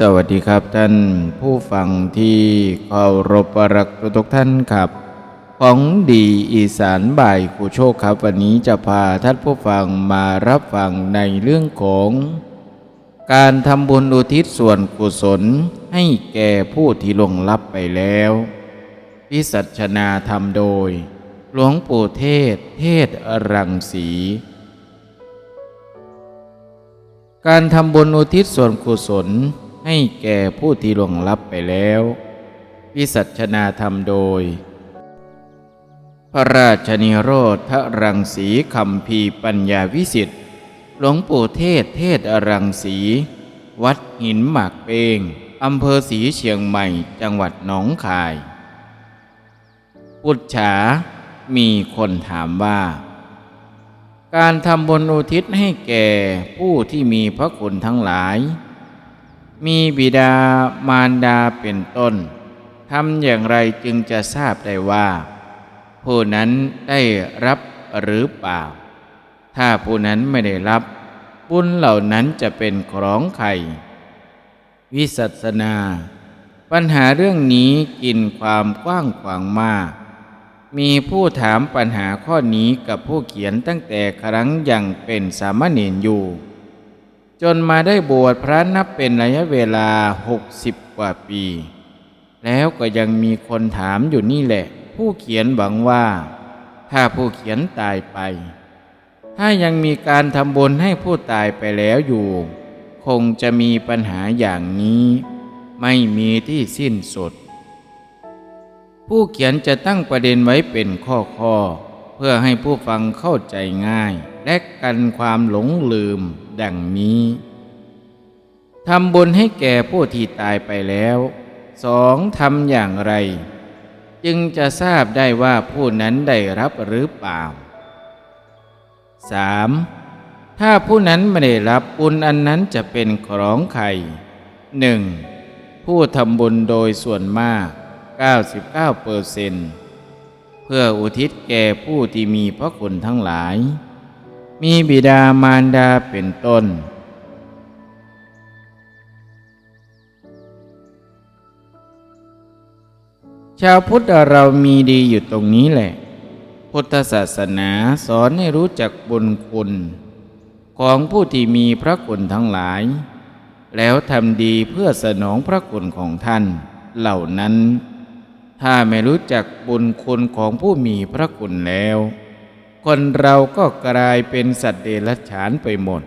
สวัสดีครับท่านผู้ฟังที่เคารพรักทุกท่านครับ ของดีอีสานบ่ายครูโชคครับ วันนี้จะพาท่านผู้ฟังมารับฟังในเรื่องของ การทำบุญอุทิศส่วนกุศลให้แก่ผู้ที่ลงลับไปแล้วพิสัชนาธรรมโดย หลวงปู่เทศ เทศรังสีการทำบุญอุทิศส่วนกุศล ให้แก่ผู้ที่ล่วงลับไปแล้ว วิสัชนาธรรมโดย พระราชนิโรธพระรังสีคำพีปัญญาวิสิทธิ์หลวงปู่เทศเทศอรังสี วัดหินหมากเปงอำเภอศรีเชียงใหม่จังหวัดหนองคาย ปุจฉา มีคนถามว่า การทำบุญอุทิศให้แก่ผู้ที่มีพระคุณทั้งหลาย มีบิดามารดาเป็นต้นทำอย่างไรจึงจะทราบได้ว่า ผู้นั้นได้รับหรือเปล่า ถ้าผู้นั้นไม่ได้รับบุญเหล่านั้นจะเป็นของใครวิสัชนา ปัญหาเรื่องนี้กินความกว้างขวางมาก มีผู้ถามปัญหาข้อนี้กับผู้เขียนตั้งแต่ครั้งยังเป็นสามเณรอยู่ จนมาได้บวชพระนับเป็นระยะเวลาหกสิบกว่าปี แล้วก็ยังมีคนถามอยู่นี่แหละ ผู้เขียนหวังว่า ถ้าผู้เขียนตายไป ถ้ายังมีการทำบุญให้ผู้ตายไปแล้วอยู่ คงจะมีปัญหาอย่างนี้ ไม่มีที่สิ้นสุด ผู้เขียนจะตั้งประเด็นไว้เป็นข้อข้อๆเพื่อให้ผู้ฟังเข้าใจง่าย และกันความหลงลืมดังนี้ทำบุญให้แก่ผู้ที่ตายไปแล้วสองทำอย่างไร จึงจะทราบได้ว่าผู้นั้นได้รับหรือเปล่า 3. ถ้าผู้นั้นไม่ได้รับบุญอันนั้นจะเป็นของใคร 1. ผู้ทำบุญโดยส่วนมาก 99เปอร์เซนเพื่ออุทิศแก่ผู้ที่มีพระคุณทั้งหลาย มีบิดามารดาเป็นต้น ชาวพุทธเรามีดีอยู่ตรงนี้แหละ พุทธศาสนาสอนให้รู้จักบุญคุณ ของผู้ที่มีพระคุณทั้งหลาย แล้วทำดีเพื่อสนองพระคุณของท่านเหล่านั้น ถ้าไม่รู้จักบุญคุณของผู้มีพระคุณแล้ว คนเราก็กลายเป็นสัตว์เดรัจฉานไปหมด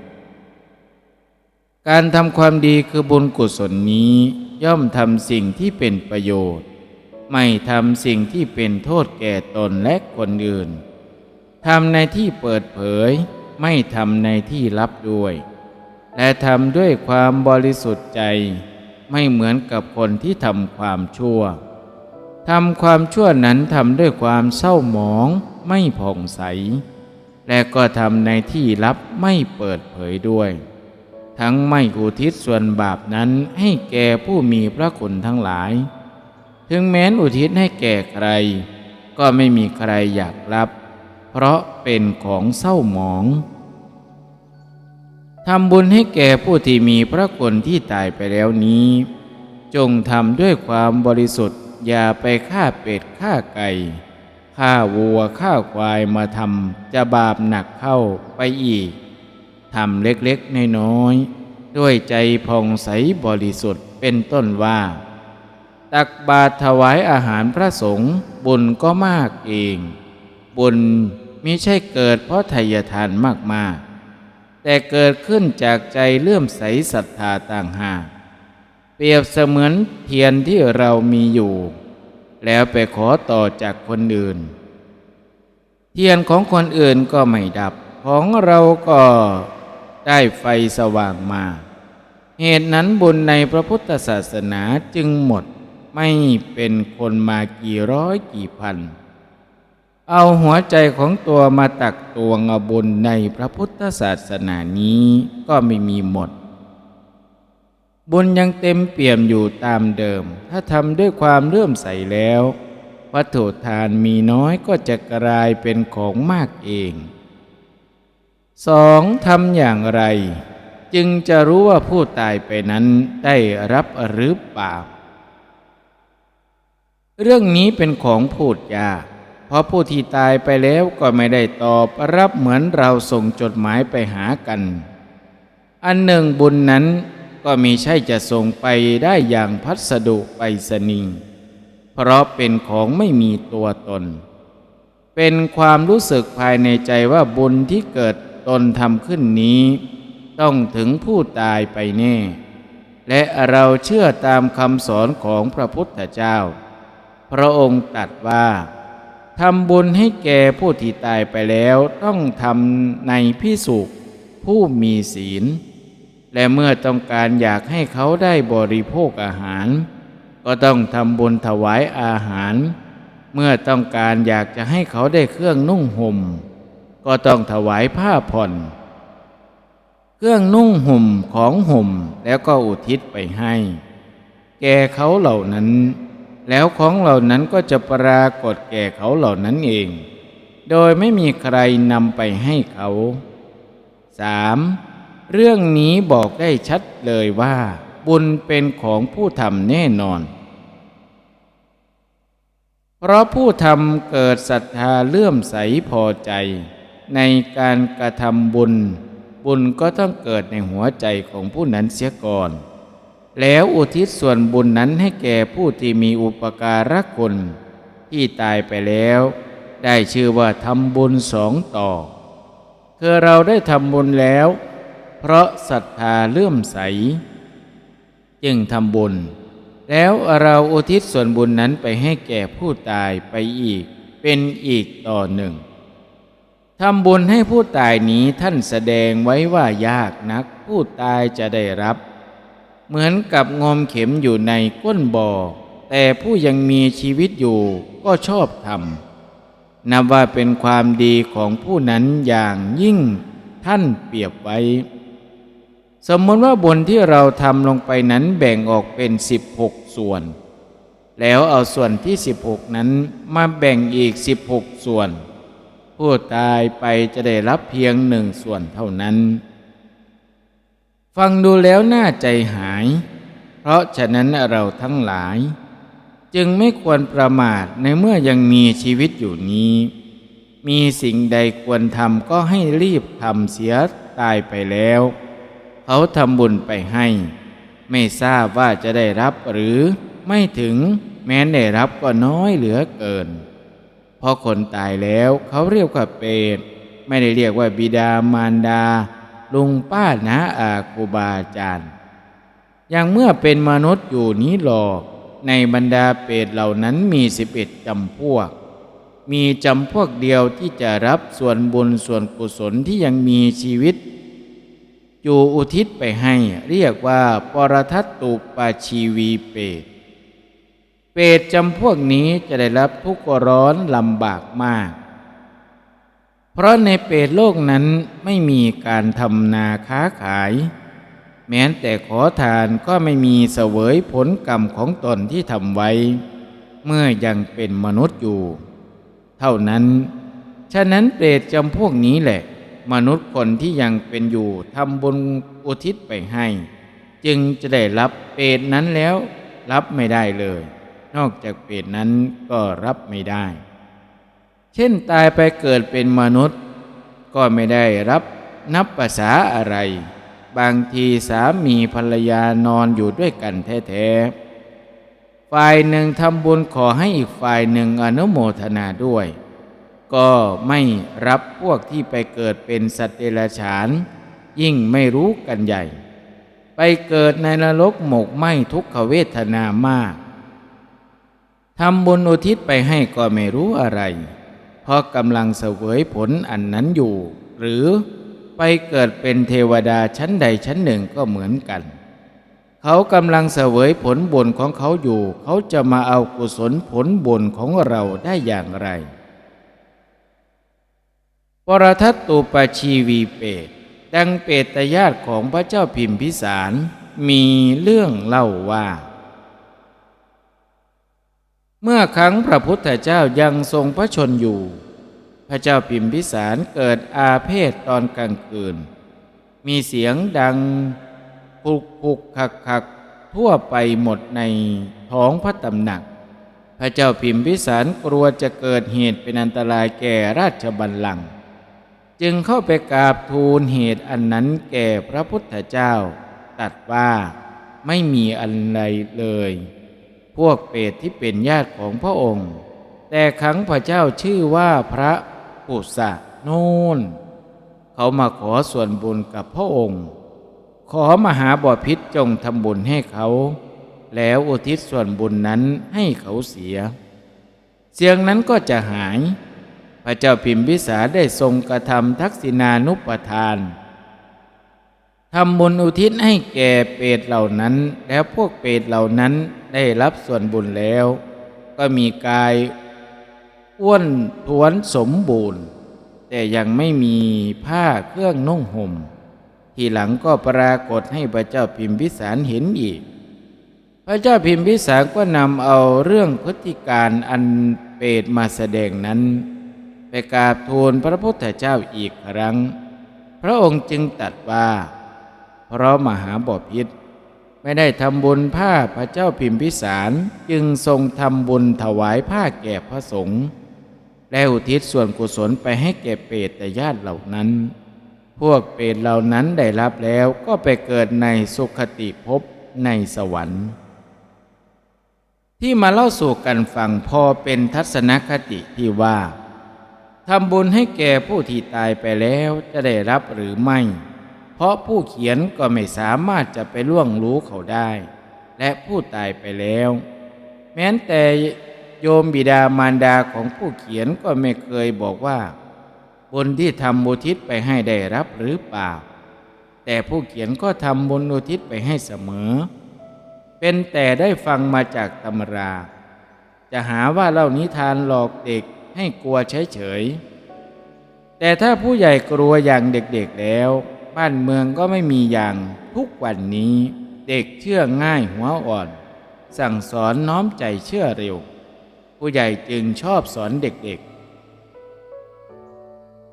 การทำความดีคือบุญกุศลนี้ย่อมทำสิ่งที่เป็นประโยชน์ ไม่ทำสิ่งที่เป็นโทษแก่ตนและคนอื่นทำในที่เปิดเผยไม่ทำในที่ลับด้วย และทำด้วยความบริสุทธิ์ใจ ไม่เหมือนกับคนที่ทำความชั่ว ทำความชั่วนั้นทำด้วยความเศร้าหมองไม่ผ่องใส และก็ทำในที่ลับไม่เปิดเผยด้วย ทั้งไม่อุทิศส่วนบาปนั้นให้แก่ผู้มีพระคุณทั้งหลาย ถึงแม้นอุทิศให้แก่ใคร ก็ไม่มีใครอยากรับ เพราะเป็นของเศร้าหมองทำบุญให้แก่ผู้ที่มีพระคุณที่ตายไปแล้วนี้ จงทำด้วยความบริสุทธิ์ อย่าไปฆ่าเป็ดฆ่าไก่ฆ่าวัวฆ่าควายมาทำจะบาปหนักเข้าไปอีกทำเล็กๆน้อยๆด้วยใจผ่องใสบริสุทธิ์เป็นต้นว่า ตักบาตรถวายอาหารพระสงฆ์บุญก็มากเอง บุญมิใช่เกิดเพราะทายทานมากๆ แต่เกิดขึ้นจากใจเลื่อมใสศรัทธาต่างหาก เปรียบเสมือนเทียนที่เรามีอยู่ แล้วไปขอต่อจากคนอื่น เทียนของคนอื่นก็ไม่ดับ ของเราก็ได้ไฟสว่างมา เหตุนั้นบุญในพระพุทธศาสนาจึงหมดไม่เป็นคนมากี่ร้อยกี่พัน เอาหัวใจของตัวมาตักตวงบุญในพระพุทธศาสนานี้ก็ไม่มีหมด บุญยังเต็มเปี่ยมอยู่ตามเดิม ถ้าทำด้วยความเลื่อมใสแล้ว วัตถุทานมีน้อยก็จะกลายเป็นของมากเองสองทำอย่างไร จึงจะรู้ว่าผู้ตายไปนั้นได้รับหรือเปล่า เรื่องนี้เป็นของพูดยากเพราะผู้ที่ตายไปแล้วก็ไม่ได้ตอบรับเหมือนเราส่งจดหมายไปหากัน อันหนึ่งบุญนั้น ก็มีใช่จะส่งไปได้อย่างพัสดุไปสนีเพราะเป็นของไม่มีตัวตน เป็นความรู้สึกภายในใจว่าบุญที่เกิดตนทำขึ้นนี้ ต้องถึงผู้ตายไปแน่ และเราเชื่อตามคำสอนของพระพุทธเจ้า พระองค์ตรัสว่าทำบุญให้แก่ผู้ที่ตายไปแล้วต้องทำในพิสุผู้มีศีล และเมื่อต้องการอยากให้เขาได้บริโภคอาหาร ก็ต้องทำบุญถวายอาหาร เมื่อต้องการอยากจะให้เขาได้เครื่องนุ่งห่ม ก็ต้องถวายผ้าผ่อน เครื่องนุ่งห่มของห่มแล้วก็อุทิศไปให้ แก่เขาเหล่านั้น แล้วของเหล่านั้นก็จะปรากฏแก่เขาเหล่านั้นเอง โดยไม่มีใครนำไปให้เขา 3. เรื่องนี้บอกได้ชัดเลยว่า บุญเป็นของผู้ทำแน่นอน เพราะผู้ทำเกิดศรัทธาเลื่อมใสพอใจ ในการกระทำบุญ บุญก็ต้องเกิดในหัวใจของผู้นั้นเสียก่อน แล้วอุทิศส่วนบุญนั้นให้แก่ผู้ที่มีอุปการะคุณที่ตายไปแล้ว ได้ชื่อว่าทำบุญสองต่อ คือเราได้ทำบุญแล้ว เพราะศรัทธาเลื่อมใส จึงทำบุญ แล้วเราอุทิศส่วนบุญนั้นไปให้แก่ผู้ตายไปอีก เป็นอีกต่อหนึ่งทำบุญให้ผู้ตายนี้ท่านแสดงไว้ว่ายากนัก ผู้ตายจะได้รับ เหมือนกับงมเข็มอยู่ในก้นบ่อแต่ผู้ยังมีชีวิตอยู่ก็ชอบทำนับว่าเป็นความดีของผู้นั้นอย่างยิ่งท่านเปรียบไว้ สมมติว่าบุญที่เราทำลงไปนั้นแบ่งออกเป็น 16 ส่วน แล้วเอาส่วนที่ 16 นั้นมาแบ่งอีก 16 ส่วน ผู้ตายไปจะได้รับเพียงหนึ่งส่วนเท่านั้น ฟังดูแล้วน่าใจหาย เพราะฉะนั้นเราทั้งหลาย จึงไม่ควรประมาทในเมื่อยังมีชีวิตอยู่นี้ มีสิ่งใดควรทำก็ให้รีบทำเสียตายไปแล้ว เขาทำบุญไปให้ ไม่ทราบว่าจะได้รับหรือไม่ถึงแม้ได้รับก็น้อยเหลือเกิน เพราะคนตายแล้วเขาเรียกว่าเปรตไม่ได้เรียกว่าบิดามารดา ลุงป้านาอาคูบาอาจารย์อย่างเมื่อเป็นมนุษย์อยู่นี้หรอกในบรรดาเปรตเหล่านั้นมีสิบเอ็ดจำพวก มีจำพวกเดียวที่จะรับส่วนบุญส่วนกุศลที่ยังมีชีวิต อยู่อุทิศไปให้ เรียกว่า ปรทัตตุปาชีวีเปตเปตจำพวกนี้จะได้รับทุกข์ร้อนลำบากมาก เพราะในเปตโลกนั้นไม่มีการทำนาค้าขาย แม้แต่ขอทานก็ไม่มีเสวยผลกรรมของตนที่ทำไว้ เมื่อยังเป็นมนุษย์อยู่ เท่านั้น ฉะนั้นเปรตจำพวกนี้แหละ มนุษย์คนที่ยังเป็นอยู่ทำบุญอุทิศไปให้ จึงจะได้รับเปรตนั้นแล้วรับไม่ได้เลย นอกจากเปรตนั้นก็รับไม่ได้ เช่นตายไปเกิดเป็นมนุษย์ ก็ไม่ได้รับนับภาษาอะไร บางทีสามีภรรยานอนอยู่ด้วยกันแท้ๆฝ่ายหนึ่งทำบุญขอให้อีกฝ่ายหนึ่งอนุโมทนาด้วย ก็ไม่รับพวกที่ไปเกิดเป็นสัตว์เดรัจฉาน ยิ่งไม่รู้กันใหญ่ ไปเกิดในนรกหมกไหมทุกขเวทนามากทำบุญอุทิศไปให้ก็ไม่รู้อะไร เพราะกำลังเสวยผลอันนั้นอยู่ หรือไปเกิดเป็นเทวดาชั้นใดชั้นหนึ่งก็เหมือนกัน เขากำลังเสวยผลบุญของเขาอยู่ เขาจะมาเอากุศลผลบุญของเราได้อย่างไร ปรทัตตุปชีวีเปตดังเปตญาติของพระเจ้าพิมพิสารมีเรื่องเล่าว่า เมื่อครั้งพระพุทธเจ้ายังทรงพระชนอยู่ พระเจ้าพิมพิสารเกิดอาเพศตอนกลางคืน มีเสียงดังปุกปุกคักคักทั่วไปหมดในท้องพระตำหนัก พระเจ้าพิมพิสารกลัวจะเกิดเหตุเป็นอันตรายแก่ราชบัลลังก์ จึงเข้าไปกราบทูลเหตุอันนั้นแก่พระพุทธเจ้า ตัดว่าไม่มีอะไรเลย พวกเปรตที่เป็นญาติของพระองค์ แต่ครั้งพระเจ้าชื่อว่าพระปุษะโน่นเขามาขอส่วนบุญกับพระองค์ ขอมหาบอพิษจงทำบุญให้เขา แล้วอุทิศส่วนบุญนั้นให้เขาเสีย เสียงนั้นก็จะหาย พระเจ้าพิมพิสารได้ทรงกระทำทักษิณานุปทานทำบุญอุทิศให้แก่เปรตเหล่านั้น แล้วพวกเปรตเหล่านั้นได้รับส่วนบุญแล้ว ก็มีกายอ้วนท้วนสมบูรณ์ แต่ยังไม่มีผ้าเครื่องนุ่งห่ม ทีหลังก็ปรากฏให้พระเจ้าพิมพิสารเห็นอีก พระเจ้าพิมพิสารก็นำเอาเรื่องพฤติการอันเปรตมาแสดงนั้น กราบทูลพระพุทธเจ้าอีกครั้ง พระองค์จึงตรัสว่า เพราะมหาบพิษไม่ได้ทำบุญผ้าพระเจ้าพิมพิสารจึงทรงทำบุญถวายผ้าแก่พระสงฆ์และอุทิศส่วนกุศลไปให้แก่เปรตญาติเหล่านั้น พวกเปรตเหล่านั้นได้รับแล้วก็ไปเกิดในสุขติภพในสวรรค์ ที่มาเล่าสู่กันฟังพอเป็นทัศนคติที่ว่า ทำบุญให้แก่ผู้ที่ตายไปแล้วจะได้รับหรือไม่ เพราะผู้เขียนก็ไม่สามารถจะไปล่วงรู้เขาได้ และผู้ตายไปแล้ว แม้แต่โยมบิดามารดาของผู้เขียนก็ไม่เคยบอกว่า บุญที่ทำบุทิศไปให้ได้รับหรือเปล่า แต่ผู้เขียนก็ทำบุญอุทิศไปให้เสมอ เป็นแต่ได้ฟังมาจากตำรา จะหาว่าเล่านิทานหลอกเด็ก ให้กลัวเฉยๆ แต่ถ้าผู้ใหญ่กลัวอย่างเด็กๆแล้ว บ้านเมืองก็ไม่มีอย่างทุกวันนี้ เด็กเชื่อง่ายหัวอ่อน สั่งสอนน้อมใจเชื่อเร็ว ผู้ใหญ่จึงชอบสอนเด็กๆ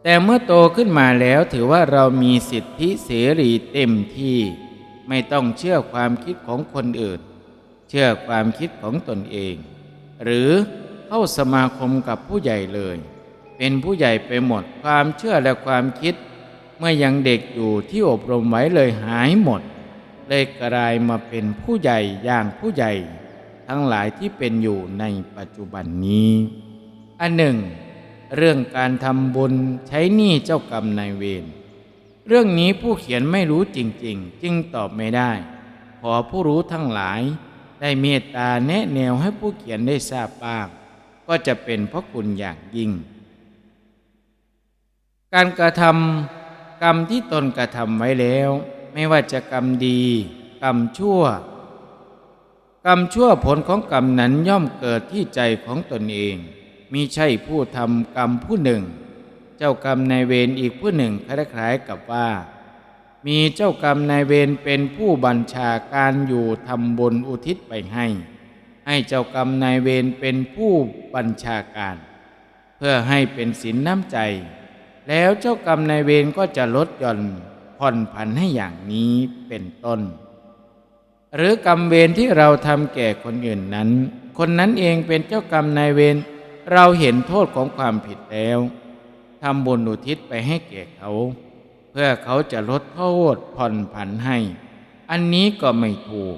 แต่เมื่อโตขึ้นมาแล้วถือว่าเรามีสิทธิเสรีเต็มที่ ไม่ต้องเชื่อความคิดของคนอื่น เชื่อความคิดของตนเอง หรือ เข้าสมาคมกับผู้ใหญ่เลย เป็นผู้ใหญ่ไปหมดความเชื่อและความคิด เมื่อยังเด็กอยู่ที่อบรมไว้เลยหายหมด เลยกลายมาเป็นผู้ใหญ่อย่างผู้ใหญ่ ทั้งหลายที่เป็นอยู่ในปัจจุบันนี้ อันหนึ่ง เรื่องการทำบุญใช้หนี้เจ้ากรรมนายเวรเรื่องนี้ผู้เขียนไม่รู้จริง ๆ จึงตอบไม่ได้ ขอผู้รู้ทั้งหลายได้เมตตาแนะแนวให้ผู้เขียนได้ทราบบ้าง ก็จะเป็นพระคุณอย่างยิ่ง การกระทำกรรมที่ตนกระทำไว้แล้ว ไม่ว่าจะกรรมดี กรรมชั่ว กรรมชั่วผลของกรรมนั้นย่อมเกิดที่ใจของตนเองมิใช่ผู้ทำกรรมผู้หนึ่ง เจ้ากรรมนายเวรอีกผู้หนึ่งคล้ายๆกับว่า มีเจ้ากรรมนายเวรเป็นผู้บัญชาการอยู่ทำบุญอุทิศไปให้ ให้เจ้ากรรมนายเวรเป็นผู้บัญชาการ เพื่อให้เป็นสินน้ำใจ แล้วเจ้ากรรมนายเวรก็จะลดหย่อนผ่อนผันให้อย่างนี้เป็นต้น หรือกรรมเวรที่เราทำแก่คนอื่นนั้น คนนั้นเองเป็นเจ้ากรรมนายเวรเราเห็นโทษของความผิดแล้วทำบุญอุทิศไปให้แก่เขา เพื่อเขาจะลดโทษผ่อนผันให้ อันนี้ก็ไม่ถูก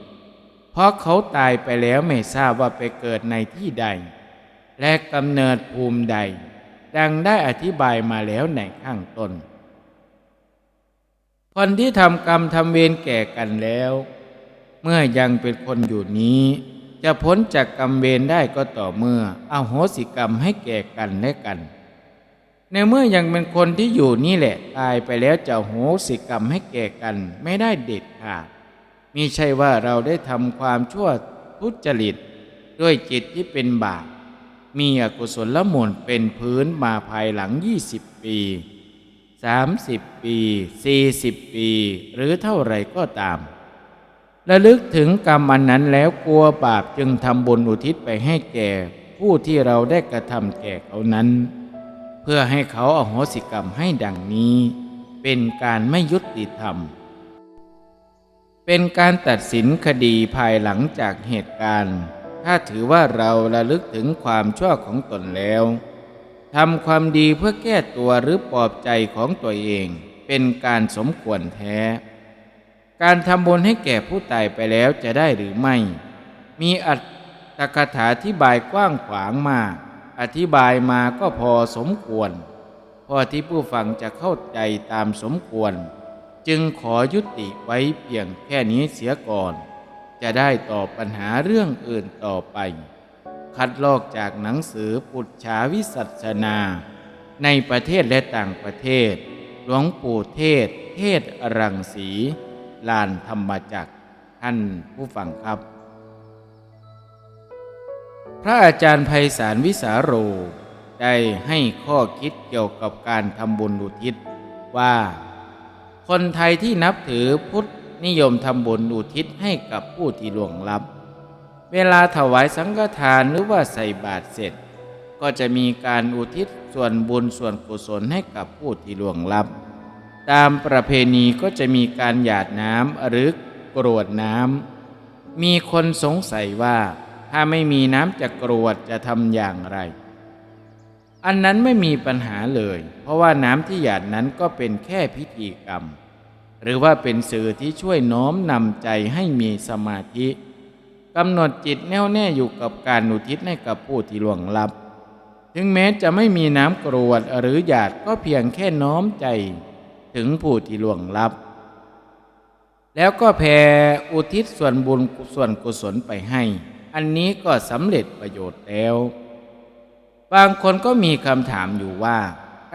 เพราะเขาตายไปแล้วไม่ทราบว่าไปเกิดในที่ใด และกำเนิดภูมิใด ดังได้อธิบายมาแล้วในข้างต้น คนที่ทำกรรมทำเวรแก่กันแล้ว เมื่อยังเป็นคนอยู่นี้ จะพ้นจากกรรมเวรได้ก็ต่อเมื่อเอาโหสิกรรมให้แก่กันและกันในเมื่อยังเป็นคนที่อยู่นี่แหละ ตายไปแล้วจะโหสิกรรมให้แก่กันไม่ได้เด็ดขาด มิใช่ว่าเราได้ทำความชั่วทุจริต ด้วยจิตที่เป็นบาปมีอกุศลละมูลเป็นพื้นมาภายหลัง 20 ปี 30 ปี 40 ปี หรือเท่าไรก็ตาม ระลึกถึงกรรมอันนั้นแล้วกลัวบาปจึงทำบุญอุทิศไปให้แก่ ผู้ที่เราได้กระทำแก่เขานั้น เพื่อให้เขาอโหสิกรรมให้ดังนี้ เป็นการไม่ยุติธรรม เป็นการตัดสินคดีภายหลังจากเหตุการณ์ ถ้าถือว่าเราระลึกถึงความชั่วของตนแล้วทำความดีเพื่อแก้ตัวหรือปลอบใจของตัวเอง เป็นการสมควรแท้ การทำบุญให้แก่ผู้ตายไปแล้วจะได้หรือไม่ มีอัตถกถาที่บายกว้างขวางมาก อธิบายมาก็พอสมควร พอที่ผู้ฟังจะเข้าใจตามสมควร จึงขอยุติไว้เพียงแค่นี้เสียก่อน จะได้ตอบปัญหาเรื่องอื่นต่อไป คัดลอกจากหนังสือปุจฉาวิสัชนา ในประเทศและต่างประเทศ หลวงปู่เทศ เทศอรังสี ลานธรรมจักร ท่านผู้ฟังครับ พระอาจารย์ไพศาลวิสาโร ได้ให้ข้อคิดเกี่ยวกับการทำบุญอุทิศว่า คนไทยที่นับถือพุทธนิยมทำบุญอุทิศให้กับผู้ที่ล่วงลับ เวลาถวายสังฆทานหรือว่าใส่บาตรเสร็จ ก็จะมีการอุทิศส่วนบุญส่วนกุศลให้กับผู้ที่ล่วงลับ ตามประเพณีก็จะมีการหยาดน้ำหรือกรวดน้ำมีคนสงสัยว่าถ้าไม่มีน้ำจะกรวดจะทำอย่างไร อันนั้นไม่มีปัญหาเลย เพราะว่าน้ำที่หยาดนั้นก็เป็นแค่พิธีกรรม หรือว่าเป็นสื่อที่ช่วยโน้มนำใจให้มีสมาธิกำหนดจิตแน่วแน่อยู่กับการอุทิศให้กับผู้ที่ล่วงลับ ถึงแม้จะไม่มีน้ำกรวดหรือหยาดก็เพียงแค่น้อมใจถึงผู้ที่ล่วงลับ แล้วก็แผ่อุทิศส่วนบุญส่วนกุศลไปให้ อันนี้ก็สำเร็จประโยชน์แล้ว บางคนก็มีคำถามอยู่ว่า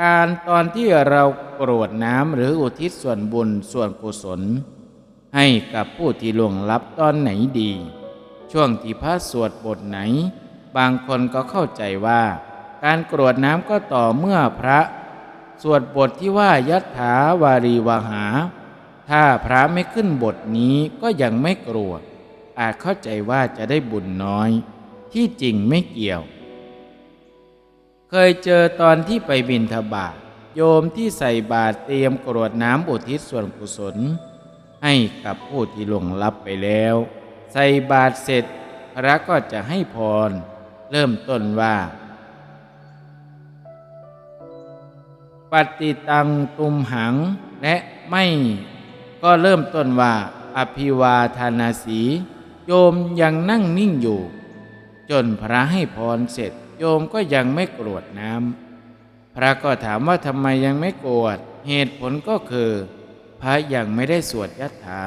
การตอนที่เรากรวดน้ำหรืออุทิศส่วนบุญส่วนกุศล ให้กับผู้ที่ล่วงลับตอนไหนดี ช่วงที่พระสวดบทไหน บางคนก็เข้าใจว่า การกรวดน้ำก็ต่อเมื่อพระ สวดบทที่ว่ายัตถาวารีวหา ถ้าพระไม่ขึ้นบทนี้ก็ยังไม่กรวดอาจเข้าใจว่าจะได้บุญน้อย ที่จริงไม่เกี่ยว เคยเจอตอนที่ไปบินทบาทโยมที่ใส่บาตรเตรียมกรวดน้ำอุทิศส่วนกุศล ให้กับผู้ที่หลวงลับไปแล้ว ใส่บาตรเสร็จพระก็จะให้พร เริ่มต้นว่า ปฏิตังตุมหังและไม่ก็เริ่มต้นว่าอภิวาทานาสี โยมยังนั่งนิ่งอยู่ จนพระให้พรเสร็จ โยมก็ยังไม่กรวดน้ำพระก็ถามว่าทำไมยังไม่กรวด เหตุผลก็คือ พระยังไม่ได้สวดยัตถา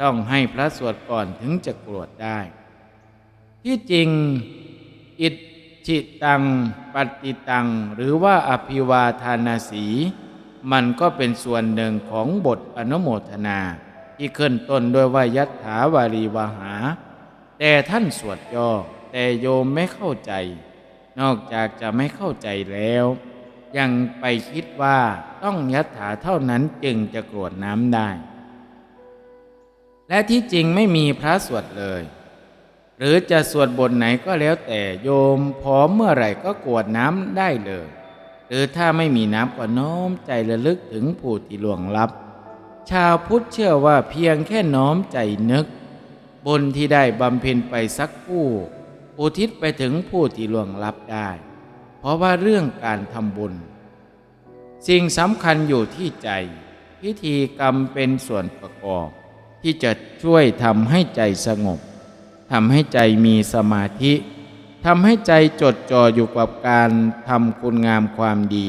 ต้องให้พระสวดก่อนถึงจะกรวดได้ ที่จริงอิทธิตังปฏิตัง หรือว่าอภิวาทานาสี มันก็เป็นส่วนหนึ่งของบทอนุโมทนา ที่ขึ้นต้นด้วยว่ายัตถาวารีวาหา แต่ท่านสวดย่อแต่โยมไม่เข้าใจ นอกจากจะไม่เข้าใจแล้ว ยังไปคิดว่าต้องยัตถาเท่านั้นจึงจะกรวดน้ำได้ และที่จริงไม่มีพระสวดเลย หรือจะสวดบทไหนก็แล้วแต่โยมพร้อมเมื่อไหร่ก็กรวดน้ำได้เลย หรือถ้าไม่มีน้ำก็น้อมใจระลึกถึงผู้ที่ล่วงลับ ชาวพุทธเชื่อว่าเพียงแค่น้อมใจนึกบุญที่ได้บำเพ็ญไปสักผู้ อุทิศไปถึงผู้ที่ล่วงลับได้ เพราะว่าเรื่องการทำบุญ สิ่งสำคัญอยู่ที่ใจ พิธีกรรมเป็นส่วนประกอบ ที่จะช่วยทำให้ใจสงบทำให้ใจมีสมาธิทำให้ใจจดจ่ออยู่กับการทำคุณงามความดี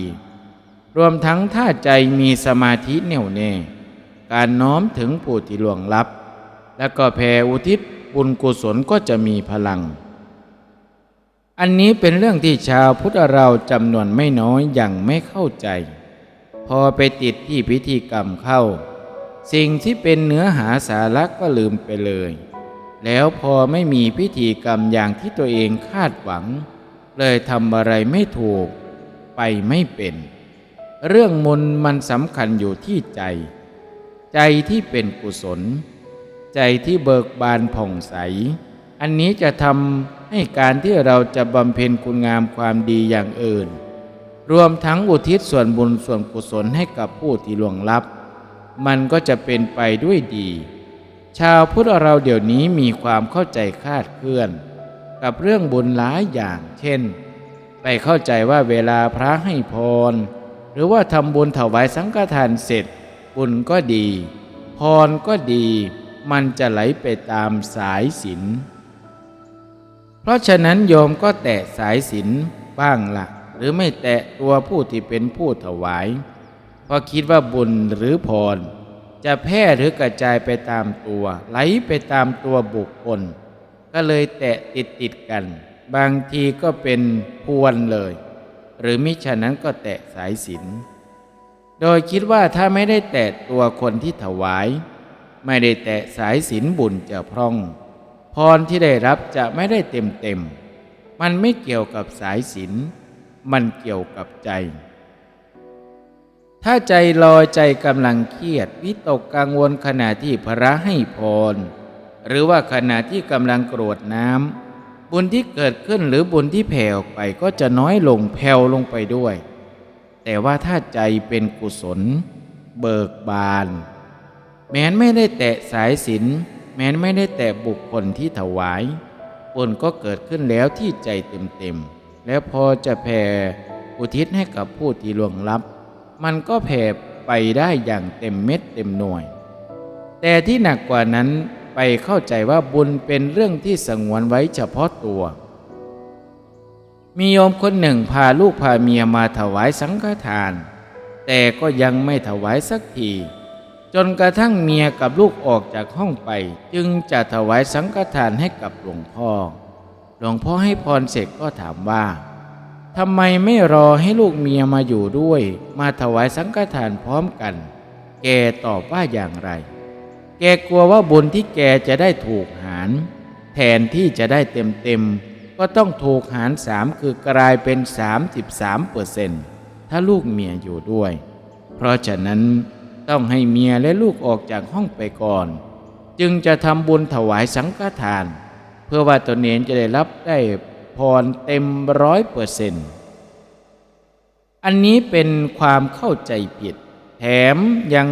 รวมทั้งถ้าใจมีสมาธิแน่วแน่ การน้อมถึงผู้ที่ล่วงลับ และก็แผ่อุทิศบุญกุศลก็จะมีพลัง อันนี้เป็นเรื่องที่ชาวพุทธเราจำนวนไม่น้อยอย่างไม่เข้าใจ พอไปติดที่พิธีกรรมเข้า สิ่งที่เป็นเนื้อหาสาระก็ลืมไปเลย แล้วพอไม่มีพิธีกรรมอย่างที่ตัวเองคาดหวัง เลยทำอะไรไม่ถูก ไปไม่เป็น เรื่องมนต์มันสำคัญอยู่ที่ใจ ใจที่เป็นกุศล ใจที่เบิกบานผ่องใส อันนี้จะทำให้การที่เราจะบำเพ็ญคุณงามความดีอย่างอื่น รวมทั้งอุทิศส่วนบุญส่วนกุศลให้กับผู้ที่ล่วงลับ มันก็จะเป็นไปด้วยดี ชาวพุทธเราเดี๋ยวนี้มีความเข้าใจคลาดเคลื่อน กับเรื่องบุญหลายอย่าง เช่น ไปเข้าใจว่าเวลาพระให้พร หรือว่าทำบุญถวายสังฆทานเสร็จ บุญก็ดี พรก็ดี มันจะไหลไปตามสายสิน เพราะฉะนั้นโยมก็แตะสายสินบ้างละ่ะ หรือไม่แตะตัวผู้ที่เป็นผู้ถวาย เพราะคิดว่าบุญหรือพร จะแพร่หรือกระจายไปตามตัว ไหลไปตามตัวบุคคล ก็เลยแตะติดติดกัน บางทีก็เป็นพวนเลย หรือมิฉะนั้นก็แตะสายสินโดยคิดว่าถ้าไม่ได้แตะตัวคนที่ถวาย ไม่ได้แตะสายสินบุญจะพร่อง พรที่ได้รับจะไม่ได้เต็มเต็ม มันไม่เกี่ยวกับสายสินมันเกี่ยวกับใจ ถ้าใจลอยใจกำลังเครียด วิตกกังวลขณะที่พระให้พร หรือว่าขณะที่กำลังกรวดน้ำบุญที่เกิดขึ้นหรือบุญที่แผ่ออกไปก็จะน้อยลงแผ่วลงไปด้วย แต่ว่าถ้าใจเป็นกุศล เบิกบาน แม้นไม่ได้แตะสายสิน แม้นไม่ได้แตะบุคคลที่ถวายบุญก็เกิดขึ้นแล้วที่ใจเต็มๆ แล้วพอจะแผ่อุทิศให้กับผู้ที่ล่วงลับ มันก็แผ่ไปได้อย่างเต็มเม็ดเต็มหน่วย แต่ที่หนักกว่านั้นไปเข้าใจว่าบุญเป็นเรื่องที่สงวนไว้เฉพาะตัว มีโยมคนหนึ่งพาลูกพาเมียมาถวายสังฆทาน แต่ก็ยังไม่ถวายสักที จนกระทั่งเมียกับลูกออกจากห้องไป จึงจะถวายสังฆทานให้กับหลวงพ่อ หลวงพ่อให้พรเสร็จก็ถามว่าทำไมไม่รอให้ลูกเมียมาอยู่ด้วย มาถวายสังฆทานพร้อมกัน แกตอบว่าอย่างไร แกกลัวว่าบุญที่แกจะได้ถูกหาร แทนที่จะได้เต็มเต็มก็ต้องถูกหารสามคือกลายเป็น 33เปอร์เซนถ้าลูกเมียอยู่ด้วย เพราะฉะนั้น ต้องให้เมียและลูกออกจากห้องไปก่อน จึงจะทำบุญถวายสังฆทาน เพื่อว่าตนเองจะได้รับได้พรเต็มร้อยเปอร์เซนต์อันนี้เป็นความเข้าใจผิด แถมยัง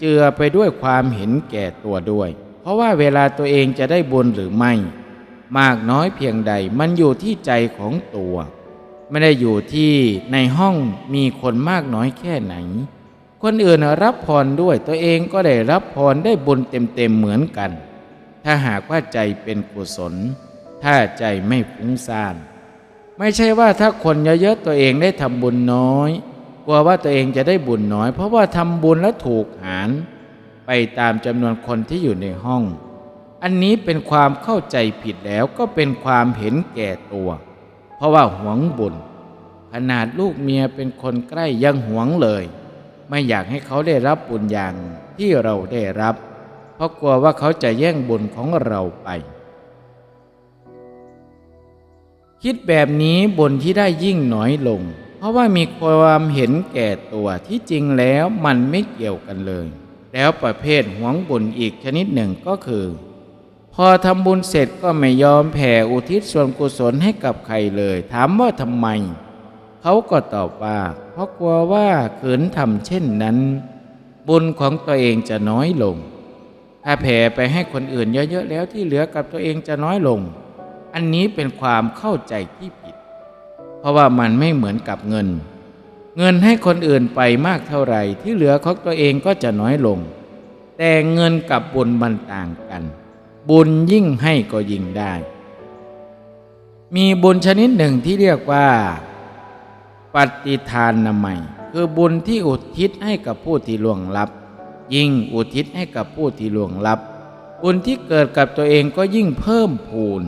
เจือไปด้วยความเห็นแก่ตัวด้วย เพราะว่าเวลาตัวเองจะได้บุญหรือไม่ มากน้อยเพียงใดมันอยู่ที่ใจของตัว ไม่ได้อยู่ที่ในห้องมีคนมากน้อยแค่ไหน คนอื่นรับพรด้วยตัวเองก็ได้รับพรได้บุญเต็มๆเหมือนกัน ถ้าหากว่าใจเป็นกุศล ถ้าใจไม่ฟุ้งซ่านไม่ใช่ว่าถ้าคนเยอะๆตัวเองได้ทำบุญน้อย กลัวว่าตัวเองจะได้บุญน้อย เพราะว่าทำบุญแล้วถูกหารไปตามจำนวนคนที่อยู่ในห้อง อันนี้เป็นความเข้าใจผิดแล้วก็เป็นความเห็นแก่ตัว เพราะว่าหวงบุญ ขนาดลูกเมียเป็นคนใกล้ยังหวงเลย ไม่อยากให้เขาได้รับบุญอย่างที่เราได้รับ เพราะกลัวว่าเขาจะแย่งบุญของเราไป คิดแบบนี้บุญที่ได้ยิ่งน้อยลง เพราะว่ามีความเห็นแก่ตัวที่จริงแล้วมันไม่เกี่ยวกันเลย แล้วประเภทหวงบุญอีกชนิดหนึ่งก็คือ พอทำบุญเสร็จก็ไม่ยอมแผ่อุทิศส่วนกุศลให้กับใครเลย ถามว่าทำไม เขาก็ตอบว่า เพราะกลัวว่าขืนทำเช่นนั้น บุญของตัวเองจะน้อยลง ถ้าแผ่ไปให้คนอื่นเยอะๆแล้วที่เหลือกับตัวเองจะน้อยลง อันนี้เป็นความเข้าใจที่ผิด เพราะว่ามันไม่เหมือนกับเงิน เงินให้คนอื่นไปมากเท่าไหร่ ที่เหลือของตัวเองก็จะน้อยลง แต่เงินกับบุญมันต่างกัน บุญยิ่งให้ก็ยิ่งได้ มีบุญชนิดหนึ่งที่เรียกว่า ปฏิทานนามัยคือบุญที่อุทิศให้กับผู้ที่ล่วงลับ ยิ่งอุทิศให้กับผู้ที่ล่วงลับ บุญที่เกิดกับตัวเองก็ยิ่งเพิ่มพูน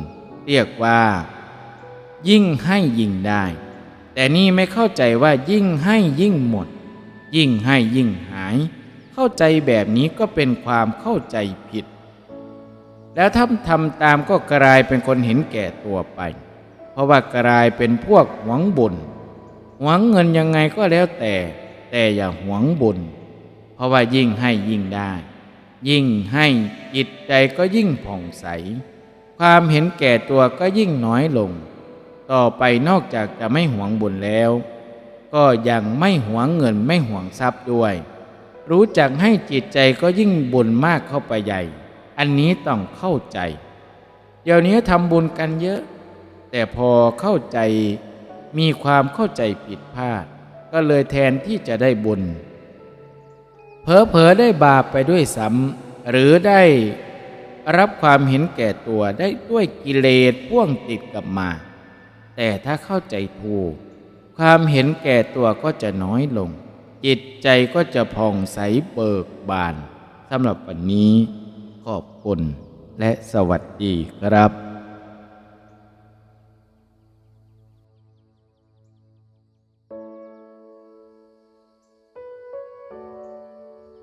เรียกว่า ยิ่งให้ยิ่งได้ แต่นี่ไม่เข้าใจว่ายิ่งให้ยิ่งหมด ยิ่งให้ยิ่งหาย เข้าใจแบบนี้ก็เป็นความเข้าใจผิด แล้วถ้าทำตามก็กลายเป็นคนเห็นแก่ตัวไป เพราะว่ากลายเป็นพวกหวังบุญ หวังเงินยังไงก็แล้วแต่ แต่อย่าหวงบุญ เพราะว่ายิ่งให้ยิ่งได้ ยิ่งให้จิตใจก็ยิ่งผ่องใส ความเห็นแก่ตัวก็ยิ่งน้อยลง ต่อไปนอกจากจะไม่หวงบุญแล้ว ก็ยังไม่หวงเงินไม่หวงทรัพย์ด้วย รู้จักให้จิตใจก็ยิ่งบุญมากเข้าไปใหญ่ อันนี้ต้องเข้าใจ เดี๋ยวนี้ทำบุญกันเยอะ แต่พอเข้าใจ มีความเข้าใจผิดพลาด ก็เลยแทนที่จะได้บุญ เผลอๆได้บาปไปด้วยซ้ำหรือได้รับความเห็นแก่ตัวได้ด้วยกิเลสพ่วงติดกลับมา แต่ถ้าเข้าใจถูกความเห็นแก่ตัวก็จะน้อยลง จิตใจก็จะผ่องใสเบิกบานสำหรับวันนี้ขอบคุณและสวัสดีครับ